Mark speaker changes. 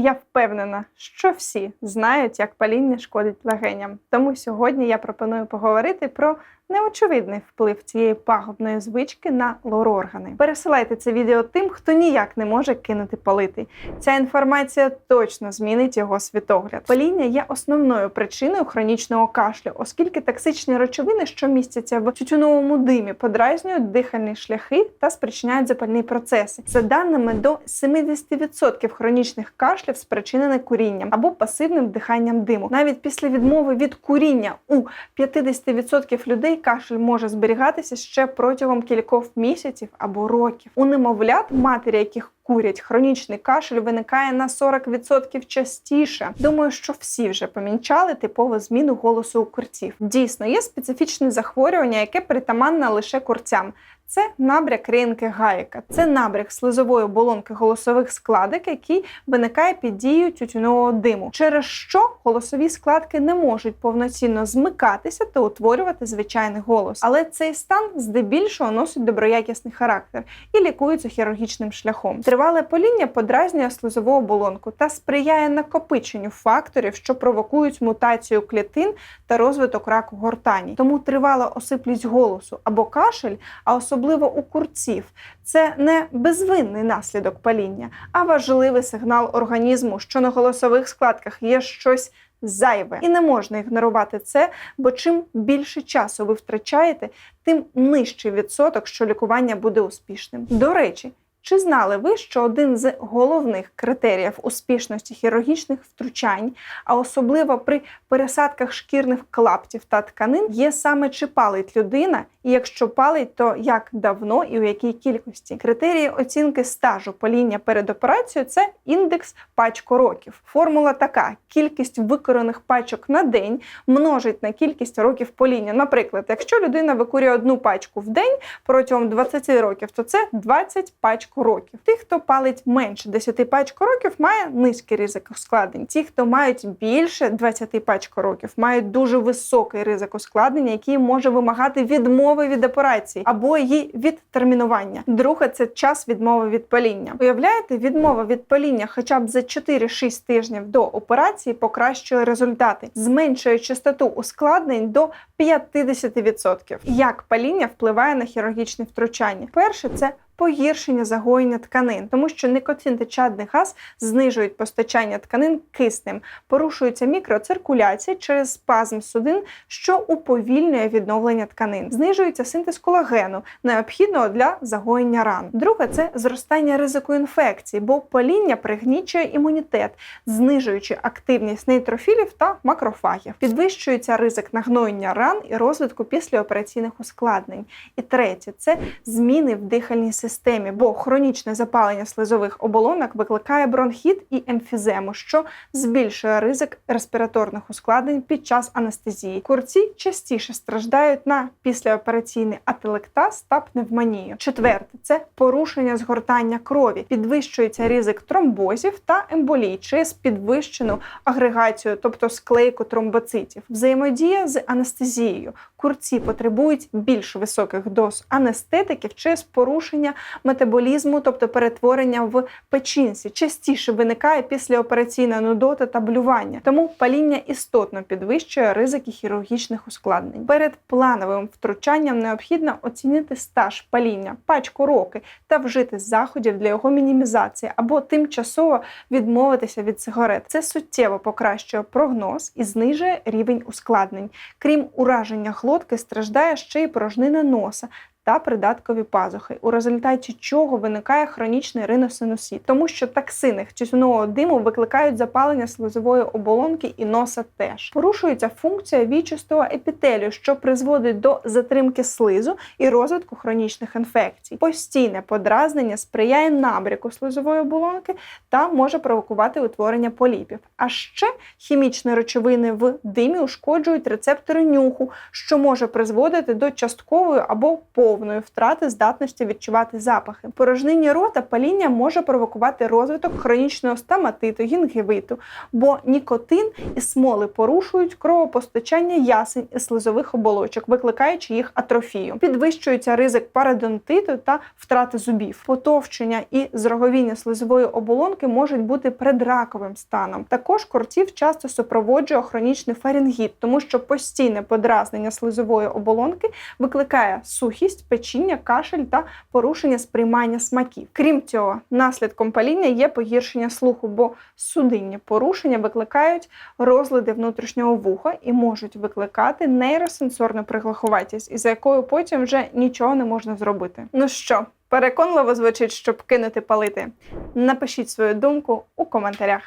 Speaker 1: Я впевнена, що всі знають, як паління шкодить легеням. Тому сьогодні я пропоную поговорити про неочевидний вплив цієї пагубної звички на лор-органи. Пересилайте це відео тим, хто ніяк не може кинути палити. Ця інформація точно змінить його світогляд. Паління є основною причиною хронічного кашлю, оскільки токсичні речовини, що містяться в тютюновому димі, подразнюють дихальні шляхи та спричиняють запальні процеси. За даними до 70% хронічних кашлів спричинені курінням або пасивним диханням диму. Навіть після відмови від куріння у 50% людей кашель може зберігатися ще протягом кількох місяців або років. У немовлят, матері яких курять, хронічний кашель виникає на 40% частіше. Думаю, що всі вже помічали типову зміну голосу у курців. Дійсно, є специфічне захворювання, яке притаманне лише курцям. Це набряк ринки гаїка. Це набряк слизової оболонки голосових складок, який виникає під дією тютюнового диму, через що голосові складки не можуть повноцінно змикатися та утворювати звичайний голос. Але цей стан здебільшого носить доброякісний характер і лікується хірургічним шляхом. Тривале поління подразнює слизову оболонку та сприяє накопиченню факторів, що провокують мутацію клітин та розвиток раку гортані. Тому тривала осиплість голосу або кашель, а особливо у курців, це не безвинний наслідок паління, а важливий сигнал організму, що на голосових складках є щось. Зайве і не можна ігнорувати це, бо чим більше часу ви втрачаєте, тим нижчий відсоток, що лікування буде успішним. До речі, чи знали ви, що один з головних критеріїв успішності хірургічних втручань, а особливо при пересадках шкірних клаптів та тканин, є саме чи палить людина, і якщо палить, то як давно і у якій кількості? Критерії оцінки стажу паління перед операцією це індекс пачко років. Формула така: кількість викорених пачок на день множить на кількість років поління. Наприклад, якщо людина викурює одну пачку в день протягом 20 років, то це 20 пачок років. Ті, хто палить менше 10 пачок років, має низький ризик ускладнень. Ті, хто мають більше 20 пачок років, мають дуже високий ризик ускладнення, який може вимагати відмови від операції або її відтермінування. Друге це час відмови від паління. Уявляєте, відмова від паління хоча б за 4-6 тижнів до операції покращує результати, зменшує частоту ускладнень до 50%. Як паління впливає на хірургічне втручання? Перше це Погіршення загоєння тканин, тому що никотин та чадний газ знижують постачання тканин киснем, порушується мікроциркуляція через спазм судин, що уповільнює відновлення тканин, знижується синтез колагену, необхідного для загоєння ран. Друге це зростання ризику інфекцій, бо паління пригнічує імунітет, знижуючи активність нейтрофілів та макрофагів. Підвищується ризик нагноєння ран і розвитку післяопераційних ускладнень. І третє це зміни в дихальній системі системі, бо хронічне запалення слизових оболонок викликає бронхіт і емфізему, що збільшує ризик респіраторних ускладнень під час анестезії. Курці частіше страждають на післяопераційний ателектаз та пневмонію. Четверте це порушення згортання крові, підвищується ризик тромбозів та емболій через підвищену агрегацію, тобто склейку тромбоцитів, взаємодія з анестезією. Курці потребують більш високих доз анестетиків через порушення метаболізму, тобто перетворення в печінці, частіше виникає післяопераційна нудота та блювання. Тому паління істотно підвищує ризики хірургічних ускладнень. Перед плановим втручанням необхідно оцінити стаж паління, пачку роки та вжити заходів для його мінімізації або тимчасово відмовитися від сигарет. Це суттєво покращує прогноз і знижує рівень ускладнень. Крім ураження глотки, страждає ще й порожнина носа та придаткові пазухи, у результаті чого виникає хронічний риносинусит, тому що токсини тютюнового диму викликають запалення слизової оболонки і носа теж. Порушується функція вічистого епітелію, що призводить до затримки слизу і розвитку хронічних інфекцій. Постійне подразнення сприяє набряку слизової оболонки та може провокувати утворення поліпів. А ще хімічні речовини в димі ушкоджують рецептори нюху, що може призводити до часткової або повної повної втрати здатності відчувати запахи. В Порожнині рота паління може провокувати розвиток хронічного стаматиту, гінгівиту, бо нікотин і смоли порушують кровопостачання ясень і слизових оболочок, викликаючи їх атрофію. Підвищується ризик парадонтиту та втрати зубів. Потовчення і зроговіння слизової оболонки можуть бути предраковим станом. Також курців часто супроводжує хронічний фарінгіт, тому що постійне подразнення слизової оболонки викликає сухість, печіння, кашель та порушення сприймання смаків. Крім цього, наслідком паління є погіршення слуху, бо судинні порушення викликають розлади внутрішнього вуха і можуть викликати нейросенсорну приглуховатість, із якою потім вже нічого не можна зробити. Ну що, переконливо звучить, щоб кинути палити? Напишіть свою думку у коментарях.